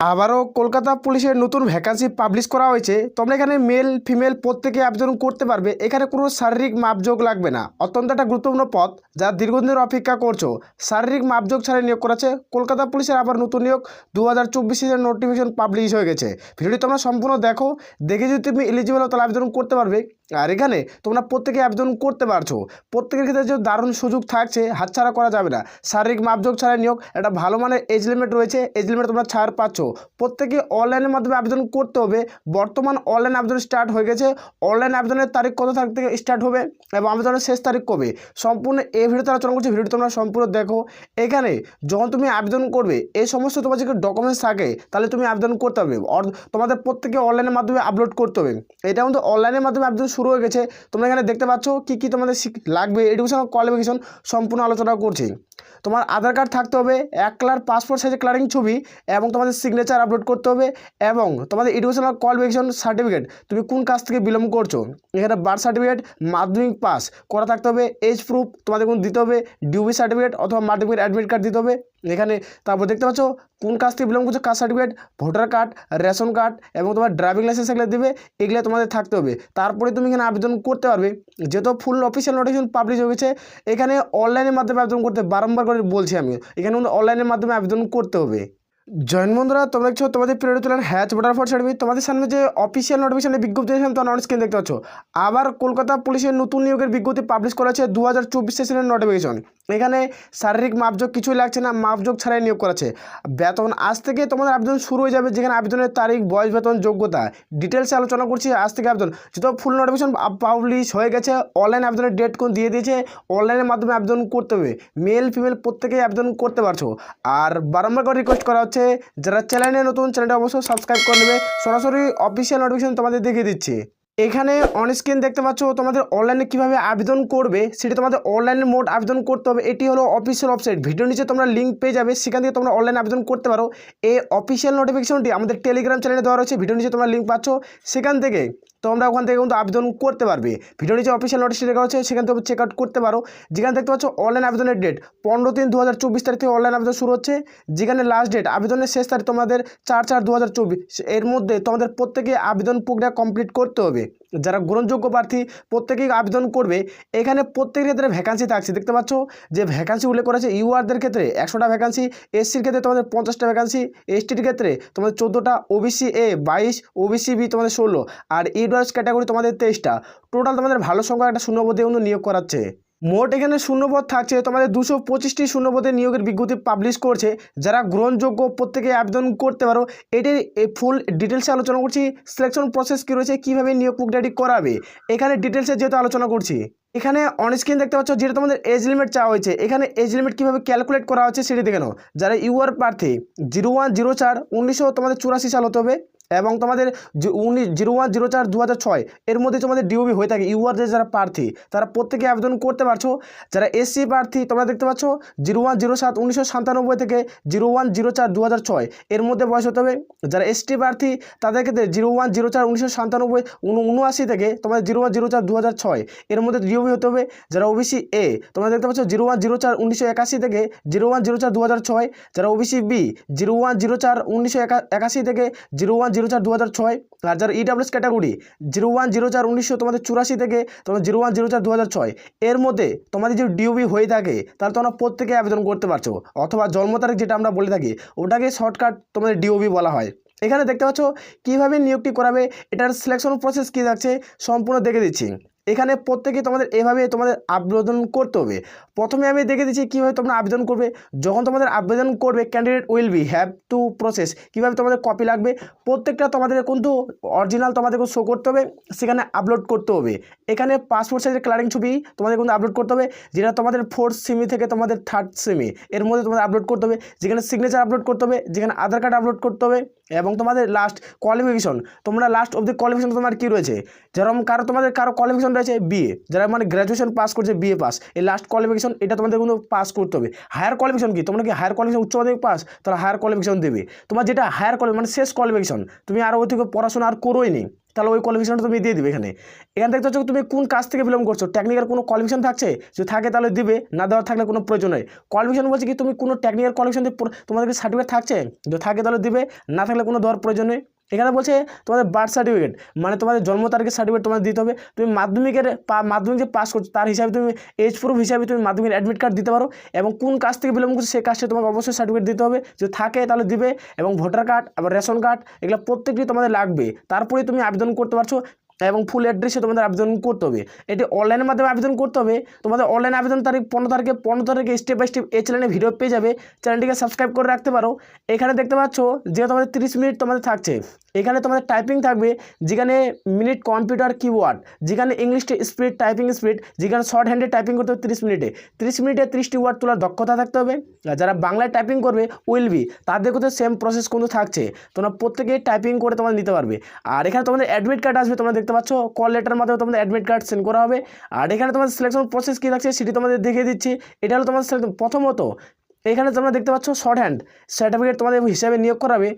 আবারও কলকাতা পুলিশের নতুন ভ্যাকান্সি পাবলিশ করা হয়েছে। তোমরা এখানে মেল ফিমেল প্রত্যেকে আবেদন করতে পারবে। এখানে কোনো শারীরিক মাপযোগ লাগবে না। অত্যন্ত একটা গুরুত্বপূর্ণ পদ যা দীর্ঘদিনের অপেক্ষা করছ। শারীরিক মাপযোগ ছাড়াই নিয়োগ করেছে কলকাতা পুলিশের আবার নতুন নিয়োগ দু হাজার চব্বিশের নোটিফিকেশন পাবলিশ হয়ে গেছে। ভিডিওটি তোমরা সম্পূর্ণ দেখো। দেখে যদি তুমি এলিজিবল তাহলে আবেদন করতে পারবে। আর এখানে তোমরা প্রত্যেকে আবেদন করতে পারছ। প্রত্যেকের ক্ষেত্রে যে দারুণ সুযোগ থাকছে, হাতছাড়া করা যাবে না। শারীরিক মাপযোগ ছাড়াই নিয়োগ একটা ভালো মানের এজ লিমিট রয়েছে এজ লিমিট তোমরা ছাড় পাচ্ছ। প্রত্যেকে অনলাইনের মাধ্যমে আবেদন করতে হবে। বর্তমান অনলাইন আবেদন স্টার্ট হয়ে গেছে। অনলাইন আবেদনের তারিখ কত তারিখ থেকে স্টার্ট হবে এবং আবেদনের শেষ তারিখ কবে? সম্পূর্ণ এই ভিডিওতে আলোচনা করছি ভিডিওটি তোমরা সম্পূর্ণ দেখো। এখানে যখন তুমি আবেদন করবে, এই সমস্ত তোমার যে ডকুমেন্টস থাকে, তাহলে তুমি আবেদন করতে হবে। তোমাদের প্রত্যেকে অনলাইনের মাধ্যমে আপলোড করতে হবে। এটা কিন্তু অনলাইনের মাধ্যমে আবেদন শুরু হয়ে গেছে। তোমরা এখানে দেখতে পাচ্ছ কী কী তোমাদের লাগবে। এডুকেশন কোয়ালিফিকেশন সম্পূর্ণ আলোচনা করছি। তোমার আধার কার্ড থাকতে হবে, এক কালার পাসপোর্ট সাইজের কালারিং ছবি এবং তোমাদের সিগনেচার আপলোড করতে হবে এবং তোমাদের এডুকেশনাল কোয়ালিফিকেশন সার্টিফিকেট তুমি কোন কাজ থেকে বিলম্ব করছ? এখানে বার্থ সার্টিফিকেট মাধ্যমিক পাস করা থাকতে হবে এজ প্রুফ তোমাদের কোন দিতে হবে ডিউবি সার্টিফিকেট অথবা মাধ্যমিক অ্যাডমিট কার্ড দিতে হবে। এখানে তারপর দেখতে পাচ্ছ কোন কাজ থেকে বিলম্ব করছ? Caste certificate voter card ration card এবং তোমার ড্রাইভিং লাইসেন্স এগুলো দেবে, এগুলো তোমাদের থাকতে হবে। তারপরে তুমি এখানে আবেদন করতে পারবে। যেহেতু ফুল অফিসিয়াল নোটিফিকেশন পাবলিশ হয়ে গেছে, এখানে অনলাইনের মাধ্যমে আবেদন করতে বারম্বার করে বলছি আমি, এখানে অনলাইনের মাধ্যমে আবেদন করতে হবে। জয়েন বন্ধুরা, তোমরা দেখছ, তোমাদের পিরিয়ড তুলেন হ্যাচ ভোটার ফর সার্টিফিকেট তোমাদের সামনে যে অফিসিয়াল নোটিফিকেশনের বিজ্ঞপ্তি আছে তোমরা অন স্ক্রিন দেখতে পাচ্ছ। আবার কলকাতা পুলিশের নতুন নিয়োগের বিজ্ঞপ্তি পাবলিশ করা দু হাজার চব্বিশ সেশনের নোটিফিকেশন এখানে শারীরিক মাপযোগ কিছুই লাগছে না মাপযোগ ছাড়াই নিয়োগ করেছে। বেতন আজ থেকে তোমাদের আবেদন শুরু হয়ে যাবে, যেখানে আবেদনের তারিখ, বয়স, বেতন, যোগ্যতা। ডিটেলসে আলোচনা করছি, আজ থেকে আবেদন। যেহেতু ফুল নোটিফিকেশন পাবলিশ হয়ে গেছে অনলাইন আবেদনের ডেট কোন দিয়ে দিয়েছে অনলাইনের মাধ্যমে আবেদন করতে হবে। মেল ফিমেল প্রত্যেকেই আবেদন করতে পারছ। আর বারম্বার করে রিকোয়েস্ট করা হচ্ছে যারা চ্যানেলে নতুন চ্যানেলটা অবশ্যই সাবস্ক্রাইব করে নেবে। সরাসরি অফিসিয়াল নোটিফিকেশন তোমাদের দেখিয়ে দিচ্ছে। এখানে অন স্ক্রিন দেখতে পাচ্ছ তোমাদের অনলাইনে কীভাবে আবেদন করবে, সেটা তোমাদের অনলাইনে মোড আবেদন করতে হবে। এটি হলো অফিসিয়াল ওয়েবসাইট ভিডিও নিচে তোমরা লিঙ্ক পেয়ে যাবে, সেখান থেকে তোমরা অনলাইনে আবেদন করতে পারো। এই অফিসিয়াল নোটিফিকেশনটি আমাদের টেলিগ্রাম চ্যানেলে দেওয়া রয়েছে। ভিডিও নিচে তোমরা লিঙ্ক পাচ্ছ। সেখান থেকে তোমরা ওখান থেকে কিন্তু আবেদন করতে পারবে। ভিডিও নিচে অফিসিয়াল নোটিশ লেখা হচ্ছে সেখান থেকে চেক আউট করতে পারো। যেখানে দেখতে পাচ্ছ অনলাইন আবেদনের ডেট পনেরো তিন দু হাজার চব্বিশ তারিখ থেকে অনলাইন আবেদন শুরু হচ্ছে। যেখানে লাস্ট ডেট আবেদনের শেষ তারিখ তোমাদের চার চার দু এর মধ্যে তোমাদের প্রত্যেকে আবেদন প্রক্রিয়া কমপ্লিট করতে হবে। যারা গ্রহণযোগ্য প্রার্থী প্রত্যেকেই আবেদন করবে। এখানে প্রত্যেকের ক্ষেত্রে ভ্যাকান্সি থাকছে। দেখতে পাচ্ছ যে ভ্যাকান্সি উল্লেখ করেছে ইউআরদের ক্ষেত্রে একশোটা ভ্যাকান্সি এসসির ক্ষেত্রে তোমাদের পঞ্চাশটা ভ্যাকান্সি এসটির ক্ষেত্রে তোমাদের চোদ্দোটা ওবিসি এ বাইশ ওবিসি বি তোমাদের ষোলো, আর ইডার্স ক্যাটাগরি তোমাদের তেইশটা। টোটাল তোমাদের ভালো সংখ্যা একটা শূন্যপদে কিন্তু নিয়োগ করাচ্ছে। মোট এখানে শূন্যপদ থাকছে, তোমাদের দুশো পঁচিশটি শূন্যপদে নিয়োগের বিজ্ঞপ্তি পাবলিশ করছে। যারা গ্রহণযোগ্য প্রত্যেকে আবেদন করতে পারো এটির ফুল ডিটেলসে আলোচনা করছি। সিলেকশন প্রসেস কী রয়েছে, কীভাবে নিয়োগ প্রক্রিয়াটি করাবে, এখানে ডিটেলসে যেহেতু আলোচনা করছি। এখানে অন স্ক্রিন দেখতে পাচ্ছ, যেটা তোমাদের এজ লিমিট চাওয়া হয়েছে, এখানে এজ লিমিট কীভাবে ক্যালকুলেট করা হচ্ছে সেটি দেখে নাও। যারা ইউআর প্রার্থী জিরো ওয়ান জিরো চার, উনিশশো তোমাদের চুরাশি সাল হতে হবে। এবং তোমাদের উনিশ, জিরো ওয়ান, জিরো চার দু ছয়, এর মধ্যে তোমাদের ডিওবি হয়ে থাকে। ইউআর যে যারা প্রার্থী, তারা প্রত্যেকে আবেদন করতে পারছ। যারা এসসি প্রার্থী, তোমরা দেখতে পাচ্ছ, জিরো ওয়ান, জিরো সাত, উনিশশো সাতানব্বই থেকে জিরো ওয়ান, জিরো চার দু ছয়, এর মধ্যে বয়স হতে হবে। যারা এসটি প্রার্থী, তাদের ক্ষেত্রে জিরো ওয়ান, জিরো চার, উনিশশো সাতানব্বই উনআশি থেকে তোমাদের জিরো ওয়ান, জিরো চার দু ছয়, এর মধ্যে ডিওবি হতে হবে। যারা ওবিসি এ তোমরা দেখতে পাচ্ছ, জিরো ওয়ান, জিরো চার, উনিশশো একাশি থেকে জিরো ওয়ান, জিরো চার দু ছয়, যারা OBC B zero one, zero four, উনিশশো একাশি থেকে জিরো ওয়ান জিরো চার দু হাজার ছয় আর যারা EWS category zero one zero four উনিশশো তোমাদের চুরাশি থেকে তোমার জিরো ওয়ান জিরো চার দু হাজার ছয়। এর মধ্যে তোমাদের যদি ডিওবি হয়ে থাকে, তাহলে তোমরা প্রত্যেকে আবেদন করতে পারছ, অথবা জন্ম তারিখ যেটা আমরা বলে থাকি, ওটাকে শর্টকাট তোমাদের ডিওবি বলা হয়। এখানে দেখতে পাচ্ছ কীভাবে নিয়োগটি করাবে, এটার সিলেকশন প্রসেস কী থাকছে সম্পূর্ণ দেখে দিচ্ছি। এখানে প্রত্যেকে তোমাদের এভাবে তোমাদের আবেদন করতে হবে। প্রথমে আমি দেখে দিচ্ছি কীভাবে তোমরা আবেদন করবে। যখন তোমাদের আবেদন করবে candidate will be have to process কীভাবে তোমাদের কপি লাগবে। প্রত্যেকটা তোমাদের কিন্তু অরিজিনাল তোমাদেরকে শো করতে হবে, সেখানে আপলোড করতে হবে। এখানে পাসপোর্ট সাইজের ক্লারিং ছবি তোমাদের কিন্তু আপলোড করতে হবে, যেটা তোমাদের ফোর্থ সেমি থেকে তোমাদের থার্ড সেমি এর মধ্যে তোমাদের আপলোড করতে হবে, যেখানে সিগনেচার আপলোড করতে হবে, যেখানে আধার কার্ড আপলোড করতে হবে। এবং তোমাদের লাস্ট কোয়ালিফিকেশন তোমরা লাস্ট অব দি কোয়ালিফিকেশন তোমার কী রয়েছে? যেরকম কারও, তোমাদের কারও কোয়ালিফিকেশন রয়েছে বিএ যারা মানে গ্র্যাজুয়েশন পাস করছে বিএ পাস এই লাস্ট কোয়ালিফিকেশন এটা তোমাদের কিন্তু পাস করতে হবে। হায়ার কোয়ালিফিকেশন কি? তোমরা কি হায়ার কোয়ালিফিকেশন উচ্চ মাধ্যমিক পাস তাহলে হায়ার কোয়ালিফিকেশন দেবে। তোমার যেটা হায়ার কোয়ালিফিকেশন মানে শেষ কোয়ালিফিকেশন তুমি আরও ওই থেকে পড়াশোনা আর করোই নি। তাহলে ওই কোয়ালিফিকেশনটা তুমি দিয়ে দিবে এখানে। এখান থেকে হচ্ছে তুমি কোন কাজ থেকে বিলম্ব করছ? টেকনিক্যাল কোনো কোয়ালিফিকেশন থাকছে? যদি থাকে তাহলে দিবে, না দেওয়ার থাকলে কোনো প্রয়োজন নেই। কোয়ালিফিকেশন বলছে কি, তুমি কোনো টেকনিক্যাল কোয়ালিফিকেশন তোমাদের সার্টিফিকেট থাকছে? যদি থাকে তাহলে দিবে, না থাকলে কোনো দেওয়ার প্রয়োজন নেই। এখানে বলছে তোমাদের বার্থ সার্টিফিকেট মানে তোমাদের জন্ম তারিখের সার্টিফিকেট তোমাদের দিতে হবে। তুমি মাধ্যমিকের মাধ্যমিক যে পাস করছ, তার হিসাবে তুমি এজ প্রুফ হিসাবে তুমি মাধ্যমিকের অ্যাডমিট কার্ড দিতে পারো এবং কোন কাজ থেকে বিলম্ব করছ, সেই কাজটা তোমাকে অবশ্যই সার্টিফিকেট দিতে হবে। যদি থাকে তাহলে দিবে এবং ভোটার কার্ড আবার রেশন কার্ড এগুলো প্রত্যেকটি তোমাদের লাগবে। তারপরে তুমি আবেদন করতে পারছ। এবং ফুল অ্যাড্রেসে তোমাদের আবেদন করতে হবে। এটি অনলাইনের মাধ্যমে আবেদন করতে হবে। তোমাদের অনলাইন আবেদন তারিখ পনেরো তারিখে পনেরো তারিখে স্টেপ বাই স্টেপ এই চ্যানেলে ভিডিও পেয়ে যাবে। চ্যানেলটিকে সাবস্ক্রাইব করে রাখতে পারো। এখানে দেখতে পাচ্ছ যে তোমাদের তিরিশ মিনিট তোমাদের থাকছে এখানে তোমাদের টাইপিং থাকবে, যেখানে মিনিট কম্পিউটার কিওয়ার্ড যেখানে ইংলিশ স্পিড টাইপিং স্পিড যেখানে শর্ট হ্যান্ডে টাইপিং করতে হবে তিরিশ মিনিটে তিরিশ মিনিটে তিরিশটি ওয়ার্ড তোলার দক্ষতা থাকতে হবে। যারা বাংলায় টাইপিং করবে উইল বি তাদের কিন্তু সেম প্রসেস কিন্তু থাকছে। তোমরা প্রত্যেকেই টাইপিং করে তোমরা নিতে পারবে। আর এখানে তোমাদের অ্যাডমিট কার্ড আসবে, তোমরা দেখতে পাচ্ছ কল লেটার মাধ্যমে তোমাদের অ্যাডমিট কার্ড সেন্ড করা হবে। আর এখানে তোমাদের সিলেকশন প্রসেস কী থাকছে, সেটি তোমাদের দেখিয়ে দিচ্ছি। এটা হলো তোমাদের প্রথমত এখানে তোমরা দেখতে পাচ্ছ শর্ট হ্যান্ড সার্টিফিকেট তোমাদের হিসাবে নিয়োগ করাবে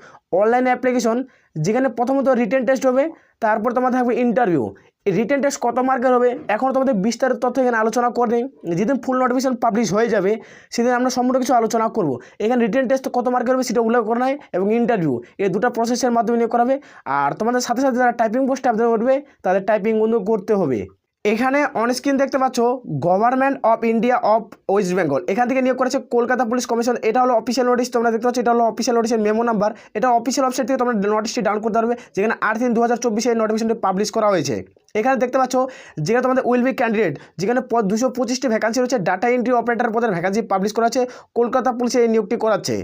অনলাইন অ্যাপ্লিকেশন যেখানে প্রথমত রিটেন টেস্ট হবে, তারপর তোমাদের থাকবে ইন্টারভিউ রিটেন টেস্ট কত মার্কের হবে, এখন তোমাদের বিস্তারিত তথ্য এখানে আলোচনা করে যেদিন ফুল নোটিফিকেশন পাবলিশ হয়ে যাবে, সেদিন আমরা সম্পূর্ণ কিছু আলোচনা করব। এখানে রিটেন টেস্ট কত মার্কের হবে সেটা উল্লেখ করা হয় এবং ইন্টারভিউ এই দুটো প্রসেসের মাধ্যমে নিয়োগ করাবে আর তোমাদের সাথে সাথে যারা টাইপিং পোস্টে আবেদন করবে, তাদের টাইপিং কিন্তু করতে হবে। এখানে অনস্ক্রিন দেখতে পাচ্ছ government of India of West Bengal এখান থেকে নিয়োগ করেছে কলকাতা পুলিশ কমিশন এটা হলো অফিসিয়াল নোটিশ তোমরা দেখতে পাচ্ছ, এটা হলো অফিসিয়াল নোটিশের মেমো নাম্বার এটা অফিসিয়াল ওয়েবসাইট থেকে তোমরা নোটিশটি ডাউন করতে পারবে, যেখানে আট তিন দু হাজার চব্বিশে নোটিফিকেশনটি পাবলিশ করা হয়েছে। এখানে দেখতে পাচ্ছ, যেখানে তোমাদের উইল বি ক্যান্ডিডেট যেখানে পদ দুশো পঁচিশটি ভ্যাকান্সি রয়েছে ডাটা এন্ট্রি অপারেটর পদের ভ্যাকান্সি পাবলিশ করা আছে, কলকাতা পুলিশে এই নিয়োগটি করাচ্ছে।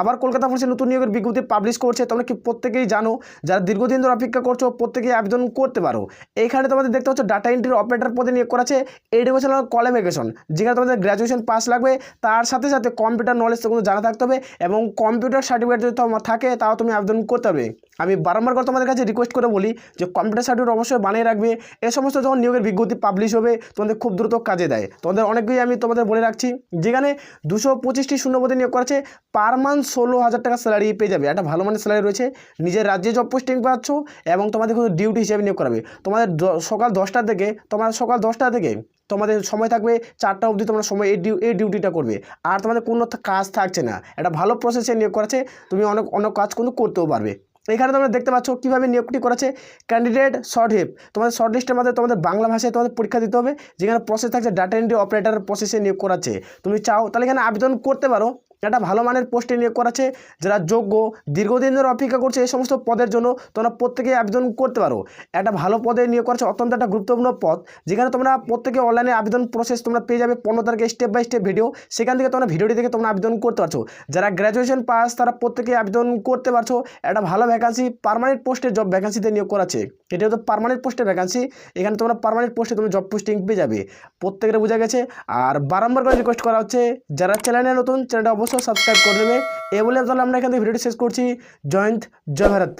আবার কলকাতা পুলিশে নতুন নিয়োগের বিজ্ঞপ্তি পাবলিশ করছে, তোমরা কি প্রত্যেকেই জানো, যারা দীর্ঘদিন ধরে অপেক্ষা করছ, প্রত্যেকেই আবেদন করতে পারো। এইখানে তোমাদের দেখতে পাচ্ছ ডাটা এন্ট্রির অপারেটর পদে নিয়োগ করাছে এডুকেশন কোয়ালিফিকেশন যেখানে তোমাদের গ্র্যাজুয়েশন পাস লাগবে, তার সাথে সাথে কম্পিউটার নলেজ কিন্তু জানা থাকতে হবে, এবং কম্পিউটার সার্টিফিকেট যদি তোমার থাকে, তাও তুমি আবেদন করতে হবে। আমি বারম্বার করে তোমাদের কাছে রিকোয়েস্ট করে বলি যে কম্পিউটার সার্টিফিকেট অবশ্যই বানিয়ে রাখবে এ সমস্ত যখন নিয়োগের বিজ্ঞপ্তি পাবলিশ হবে, তোমাদের খুব দ্রুত কাজে দেয়। তোমাদের অনেকগুলি আমি তোমাদের বলে রাখছি, যেখানে দুশো পঁচিশটি শূন্যপদে নিয়োগ করেছে পার মান্থ ষোলো হাজার টাকা স্যালারি পেয়ে যাবে। একটা ভালো মানের স্যালারি রয়েছে, নিজের রাজ্যে জব পোস্টিং পাচ্ছ এবং তোমাদের কিন্তু ডিউটি হিসেবে নিয়োগ করাবে। তোমাদের সকাল দশটা থেকে তোমার সকাল দশটা থেকে তোমাদের সময় থাকবে, চারটা অবধি তোমরা সময় এই ডিউ এই ডিউটিটা করবে। আর তোমাদের কোনো কাজ থাকছে না। একটা ভালো প্রসেসে নিয়োগ করেছে তুমি অনেক অনেক কাজ কিন্তু করতেও পারবে। এখানে তোমরা দেখতে পাচ্ছ কীভাবে নিয়োগটি করেছে ক্যান্ডিডেট শর্ট হিপ তোমাদের শর্ট লিস্টের মধ্যে তোমাদের বাংলা ভাষায় তোমাদের পরীক্ষা দিতে হবে, যেখানে প্রসেস থাকছে ডাটা এন্ট্রি অপারেটার প্রসেসে নিয়োগ করাচ্ছে। তুমি চাও তাহলে এখানে আবেদন করতে পারো। একটা ভালো মানের পোস্টে নিয়োগ করাচ্ছে, যারা যোগ্য, দীর্ঘদিন ধরে অপেক্ষা করছে এই সমস্ত পদের জন্য তোমরা প্রত্যেকেই আবেদন করতে পারো। একটা ভালো পদে নিয়োগ করাচ্ছে অত্যন্ত একটা গুরুত্বপূর্ণ পদ, যেখানে তোমরা প্রত্যেকে অনলাইনে আবেদন প্রসেস তোমরা পেয়ে যাবে পনেরো তারিখে স্টেপ বাই স্টেপ ভিডিও সেখান থেকে তোমরা ভিডিওটি দেখে তোমরা আবেদন করতে পারছ। যারা গ্র্যাজুয়েশন পাস তারা প্রত্যেকে আবেদন করতে পারছ। একটা ভালো ভ্যাকান্সি পার্মানেন্ট পোস্টে জব ভ্যাকান্সিতে নিয়োগ করাচ্ছে। এটা হতো পার্মানেন্ট পোস্টের ভ্যাকান্সি এখানে তোমরা পারমানেন্ট পোস্টে তুমি জব পোস্টিং পেয়ে যাবে। প্রত্যেকের বোঝা গেছে। আর বারংবার করে রিকোয়েস্ট করা হচ্ছে, যারা চ্যানেলে নতুন চ্যানেলটা অবশ্যই সাবস্ক্রাইব করে নেবে। এ বলে তাহলে আমরা এখান থেকে ভিডিওটি শেষ করছি। জয়ন্ত জয় ভারত।